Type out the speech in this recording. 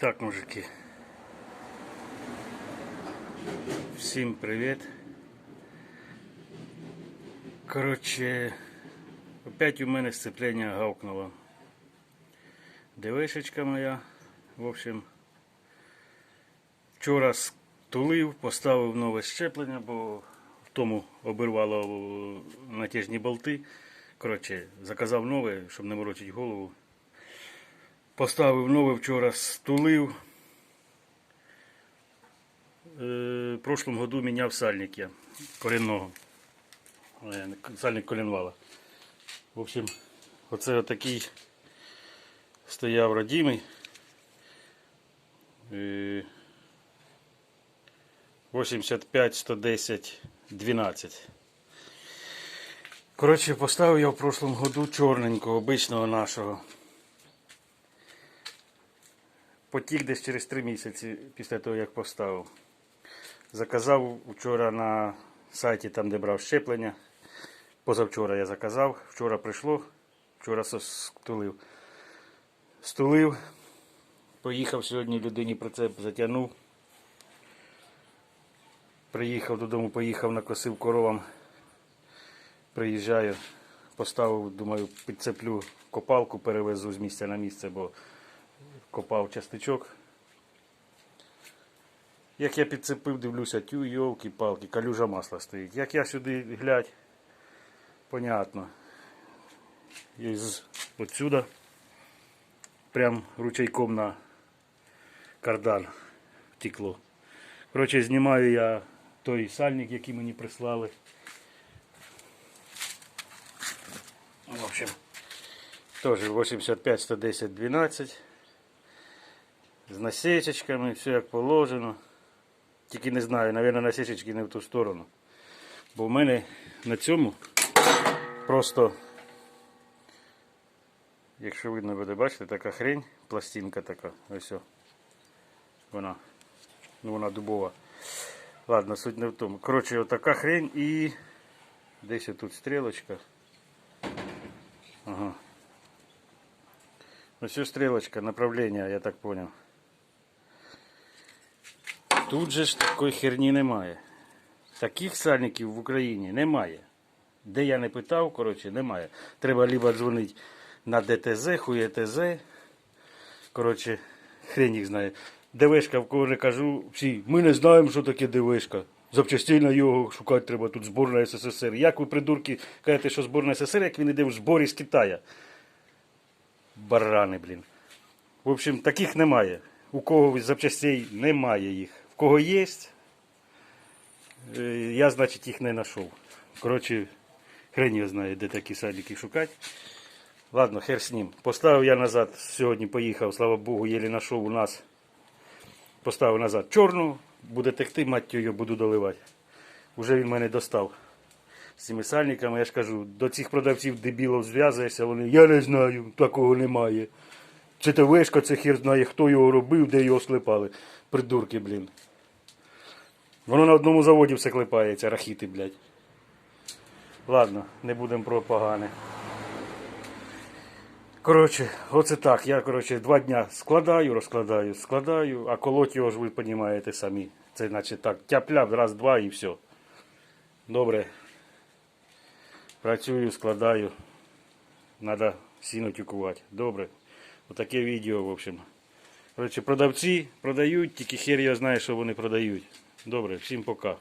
Так, мужики. Всім привіт. Коротше, опять у мене сцеплення гавкнуло. Дивишечка моя. В общем, вчора стулив, поставив нове щеплення, бо в тому обірвало натяжні болти. Коротше, заказав нове, щоб не морочити голову. Поставив нове вчора, стулив. Е, В прошлом году міняв сальник я корінного. Е, Сальник колінвала. В общем, оце отакий стояв родимий. Е, 85, 110, 12. Коротше, поставив я в прошлом году чорненького, обичного нашого. Потік десь через 3 місяці після того, як поставив. Заказав вчора на сайті, там, де брав щеплення. Позавчора я заказав, вчора прийшло, вчора стулив. Стулив, поїхав сьогодні людині прицеп затягнув. Приїхав додому, поїхав, накосив коровам. Приїжджаю, поставив, думаю, підцеплю копалку, перевезу з місця на місце, бо копав частичок. Як я підцепив, дивлюся, тю, йолки палки калюжа масла стоїть. Як я сюди глядь, понятно. І з отсюда прям ручейком на кардан втекло. Коротше, знімаю я той сальник, який мені прислали. В общем, теж 85, 110, 12. З насечечками, все як положено. Тільки не знаю, мабуть, насечечки не в ту сторону. Бо в мене на цьому просто, якщо видно буде, бачите, така хрень, пластинка така, ось. о. Вона. Ну вона дубова. Ладно, суть не в тому. Коротше, отака хрень і десь тут стрілочка. Ага. Ось ось стрілочка, направлення, я так понял. Тут же ж такої херні немає. Таких сальників в Україні немає. Де я не питав, коротше, немає. Треба либо дзвонити на ДТЗ, хуєТЗ. Коротше, хрень їх знає. ДВшка, в кого не кажу, всі, ми не знаємо, що таке ДВшка. Запчастей на його шукати треба, тут зборна СССР. Як ви, придурки, кажете, що зборна СССР, як він іде в зборі з Китая? Барани, блін. В общем, таких немає. У кого запчастей немає їх. Кого є, е, я, значить, їх не знайшов. Коротше, хрен його знає, де такі садики шукати. Ладно, хер з ним. Поставив я назад, сьогодні поїхав, слава Богу, єлі знайшов у нас. Поставив назад чорну, буде текти, мать його буду доливати. Уже він мене достав з цими сальниками. Я ж кажу, до цих продавців дебілов зв'язуєшся, вони, я не знаю, такого немає. Це та вишка, це хір знає, хто його робив, де його склепали. Придурки, блін. Воно на одному заводі все клепається, рахіти, блядь. Ладно, не будемо про погане. Коротше, оце так. Я, коротше, два дня складаю, розкладаю, складаю, а колоть його ж ви розумієте самі. Це значить так, тяп-ляп, раз, два і все. Добре. Працюю, складаю. Надо сіно тюкувати. Добре. Отаке відео, в общем. Коротше, продавці продають, тільки хер я знаю, що вони продають. Добре, всім пока.